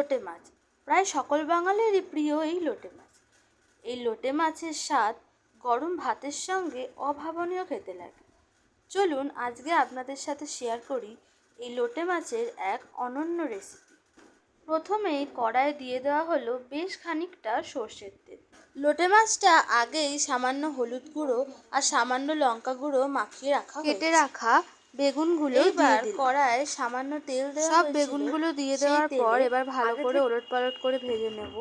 লোটে মাছ। প্রায় সকল বাঙালিরই প্রিয় এই লোটে মাছ। এই লোটে মাছের স্বাদ গরম ভাতের সঙ্গে অভাবনীয় খেতে লাগে। চলুন আজকে আপনাদের সাথে শেয়ার করি এই লোটে মাছের এক অনন্য রেসিপি প্রথমেই কড়াইয়ে দিয়ে দেওয়া হলো বেশ খানিকটা সর্ষের তেল। লোটে মাছটা আগেই সামান্য হলুদ গুঁড়ো আর সামান্য লঙ্কা গুঁড়ো মাখিয়ে রাখা কেটে রাখা বেগুনগুলো এবার কড়ায় সামান্য তেল দেওয়া সব বেগুনগুলো দিয়ে দেওয়ার পর এবার ভালো করে ওলট পালট করে ভেজে নেব।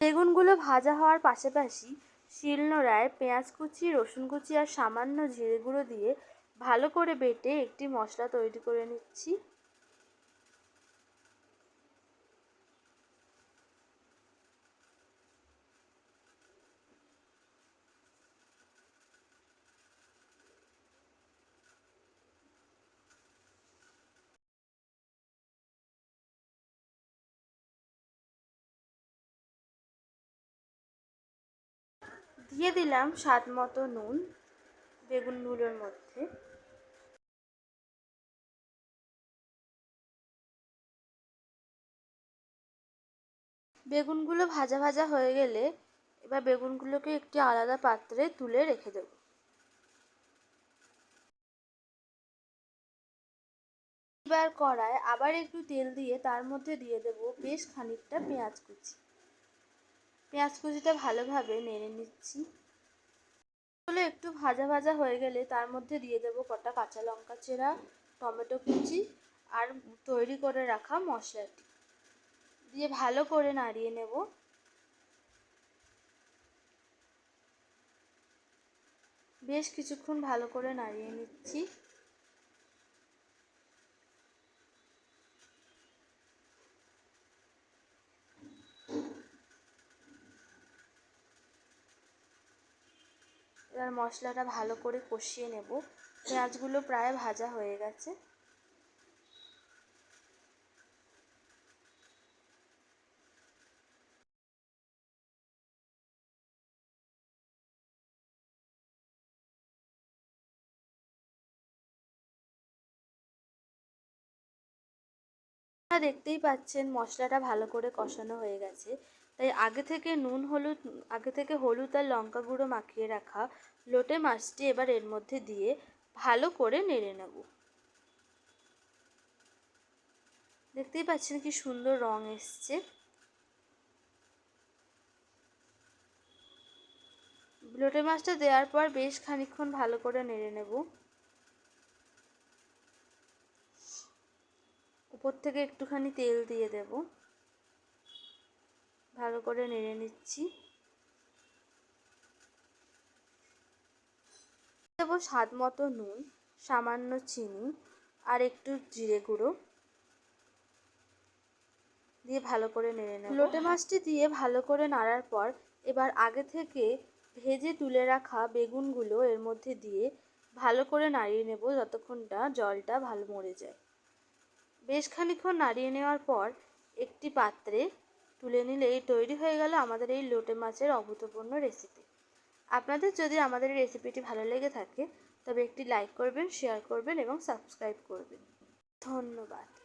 বেগুনগুলো ভাজা হওয়ার পাশাপাশি শিলনোড়ায় পেঁয়াজ কুচি রসুন কুচি আর সামান্য জিরে গুঁড়ো দিয়ে ভালো করে বেটে একটি মশলা তৈরি করে নিচ্ছি। দিয়ে দিলাম স্বাদ মতো নুন বেগুনগুলোর মধ্যে। বেগুনগুলো ভাজা ভাজা হয়ে গেলে এবার বেগুনগুলোকে একটি আলাদা পাত্রে তুলে রেখে দেব। এবার কড়ায় আবার একটু তেল দিয়ে তার মধ্যে দিয়ে দেব বেশ খানিকটা পেঁয়াজ কুচি। পেঁয়াজ কুচিটা ভালোভাবে নেড়ে নিচ্ছি। হলো একটু ভাজা ভাজা হয়ে গেলে তার মধ্যে দিয়ে দেব কটা কাঁচা লঙ্কা চেরা, টমেটো কুচি আর তৈরি করে রাখা মশলাটি। দিয়ে ভালো করে নাড়িয়ে নেব। বেশ কিছুক্ষণ ভালো করে নাড়িয়ে নিচ্ছি। এবার মশলাটা ভালো করে কষিয়ে নেব। পেঁয়াজগুলো প্রায় ভাজা হয়ে গেছে। দেখতেই পাচ্ছেন মশলাটা ভালো করে কষানো হয়ে গেছে। তাই আগে থেকে নুন, হলুদ, আগে থেকে হলুদ আর লঙ্কা গুঁড়ো মাখিয়ে রাখা লোটে মাছটি এবার এর মধ্যে দিয়ে ভালো করে নেড়ে নেব। দেখতেই পাচ্ছেন কি সুন্দর রং এসছে। লোটে মাছটা দেওয়ার পর বেশ খানিক্ষণ ভালো করে নেড়ে নেব। উপর থেকে একটুখানি তেল দিয়ে দেব। ভালো করে নেড়ে নিচ্ছি। দেব স্বাদ মতো নুন, সামান্য চিনি আর একটু জিরে গুঁড়ো দিয়ে ভালো করে নেড়ে নেব। লোটে মাছটি দিয়ে ভালো করে নাড়ার পর এবার আগে থেকে ভেজে তুলে রাখা বেগুনগুলো এর মধ্যে দিয়ে ভালো করে নাড়িয়ে নেব যতক্ষণটা জলটা ভালো মরে যায়। বেশ খানিক্ষণ নাড়িয়ে নেওয়ার পর একটি পাত্রে তুলে নিলে এই তৈরি হয়ে গেল আমাদের এই লোটে মাছের অভূতপূর্ণ রেসিপি আপনাদের যদি আমাদের এই রেসিপিটি ভালো লেগে থাকে, তবে একটি লাইক করবেন শেয়ার করবেন এবং সাবস্ক্রাইব করবেন। ধন্যবাদ।